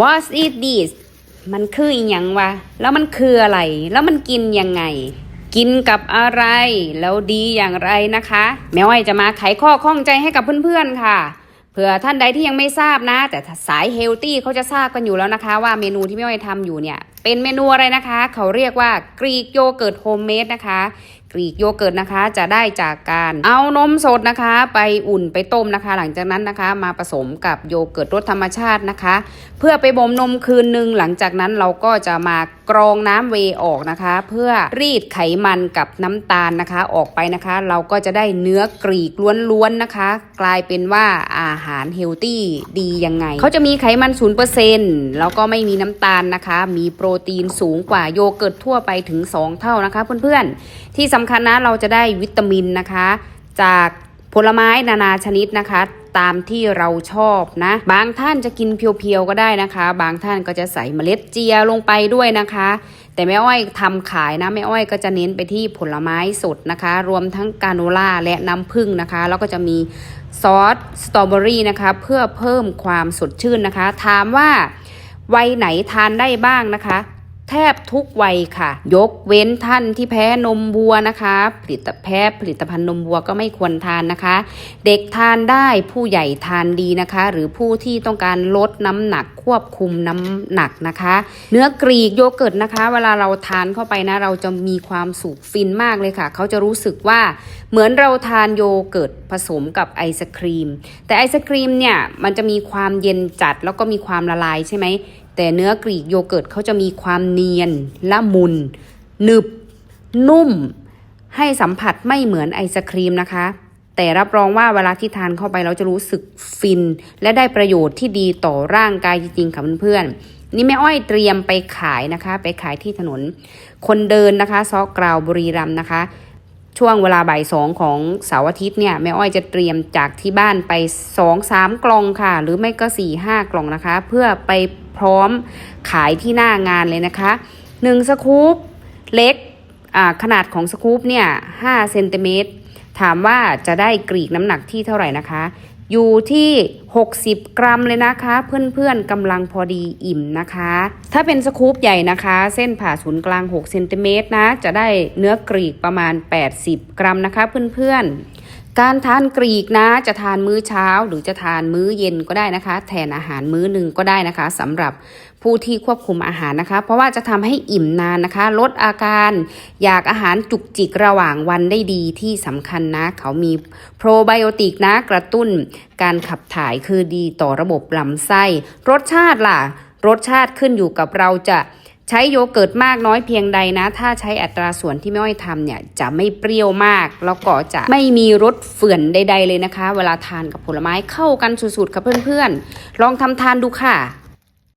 What is this มันคืออีหยังวะ แล้วมันคืออะไร แล้วมันกินยังไง กินกับอะไร แล้วดีอย่างไรนะคะ แม่อ้อยจะมาไขข้อข้องใจให้กับเพื่อนๆค่ะ เผื่อท่านใดที่ยังไม่ทราบนะ แต่สายเฮลตี้เขาจะทราบกันอยู่แล้วนะคะ ว่าเมนูที่แม่อ้อยทำอยู่เนี่ย เป็นเมนูอะไรนะคะ เขาเรียกว่ากรีกโยเกิร์ตโฮมเมดนะคะ กรีกโยเกิร์ตนะคะ จะได้จากการเอานมสดนะคะ ไปอุ่นไปต้มนะคะ หลังจากนั้นนะคะ มาผสมกับโยเกิร์ตรสธรรมชาตินะคะ เพื่อไปบ่มนมคืนหนึ่งหลังจากนั้นเราก็จะมากรองน้ำเวออกนะคะ เพื่อรีดไขมันกับน้ำตาลนะคะออกไปนะคะ เราก็จะได้เนื้อกรีกล้วนๆนะคะ กลายเป็นว่าอาหารเฮลตี้ดียังไง เขาจะมีไขมัน 0%แล้วก็ไม่มีน้ำตาลนะคะ มีโปรตีนสูงกว่าโยเกิร์ตทั่วไปถึง 2 เท่านะคะ เพื่อนๆ ที่สำคัญนะเราจะได้วิตามินนะคะ จากผลไม้นานาชนิดนะคะ ตามที่เราชอบนะ บางท่านจะกินเพียวๆก็ได้นะคะ บางท่านก็จะใส่เมล็ดเจียลงไปด้วยนะคะ แต่แม่อ้อยทำขายนะแม่อ้อยก็จะเน้นไปที่ผลไม้สดนะคะ รวมทั้งกาโนล่าและน้ำผึ้งนะคะ แล้วก็จะมีซอสสตรอเบอรี่นะคะ เพื่อเพิ่มความสดชื่นนะคะ ถามว่าวัยไหนทานได้บ้างนะคะ แทบทุกวัยค่ะ ยกเว้นท่านที่แพ้นมวัวนะคะ ผลิตแพ้ผลิตภัณฑ์นมวัวก็ไม่ควรทานนะคะ เด็กทานได้ผู้ใหญ่ทานดีนะคะ หรือผู้ที่ต้องการลดน้ำหนักควบคุมน้ำหนักนะคะ เนื้อกรีกโยเกิร์ตนะคะ เวลาเราทานเข้าไปนะ เราจะมีความสุขฟินมากเลยค่ะ เขาจะรู้สึกว่าเหมือนเราทานโยเกิร์ตผสมกับไอศครีม แต่ไอศครีมเนี่ยมันจะมีความเย็นจัดแล้วก็มีความละลายใช่ไหม แต่เนื้อกรีกโยเกิร์ตเขาจะมีความเนียน ละมุน หนึบ นุ่ม ให้สัมผัสไม่เหมือนไอศครีมนะคะ แต่รับรองว่าเวลาที่ทานเข้าไปเราจะรู้สึกฟิน และได้ประโยชน์ที่ดีต่อร่างกายจริงๆค่ะเพื่อนๆนี่แม่อ้อยเตรียมไปขายนะคะ ไปขายที่ถนน คนเดินนะคะซอกกราวบุรีรัมนะคะ ช่วงเวลาบ่ายสองของเสาร์อาทิตย์เนี่ยแม่อ้อยจะเตรียมจากที่บ้านไปสองสามกล่องค่ะ หรือไม่ก็สี่ห้ากล่องนะคะ เพื่อไปพร้อมขายที่หน้างานเลยนะคะหนึ่งสกู๊ปเล็กอ่าขนาดของสกู๊ปเนี่ยห้าเซนติเมตรถามว่าจะได้กรีกน้ำหนักที่เท่าไหร่นะคะ อยู่ที่ 60 กรัมเลยนะคะ เพื่อนๆกำลังพอดีอิ่มนะคะ ถ้าเป็นสกู๊ปใหญ่นะคะ เส้นผ่าศูนย์กลาง6เซนติเมตรนะ จะได้เนื้อกรีกประมาณ 80 กรัมนะคะเพื่อนๆ การทานกรีกนะจะทานมื้อเช้าหรือจะทานมื้อเย็นก็ได้นะคะ แทนอาหารมื้อหนึ่งก็ได้นะคะสำหรับผู้ที่ควบคุมอาหารนะคะ เพราะว่าจะทำให้อิ่มนานนะคะ ลดอาการ อยากอาหารจุกจิกระหว่างวันได้ดีที่สำคัญนะ เขามีโปรไบโอติกนะกระตุ้น การขับถ่ายคือดีต่อระบบลำไส้ รสชาติล่ะ รสชาติขึ้นอยู่กับเราจะ ใช้โยเกิร์ตมากน้อยเพียงใดนะ ถ้าใช้อัตราส่วนที่แม่อ้อยทำเนี่ยจะไม่เปรี้ยวมาก แล้วก็จะไม่มีรสเฝื่อนใด ๆ เลยนะคะ เวลาทานกับผลไม้เข้ากันสุดๆค่ะเพื่อนๆ ลองทำทานดูค่ะ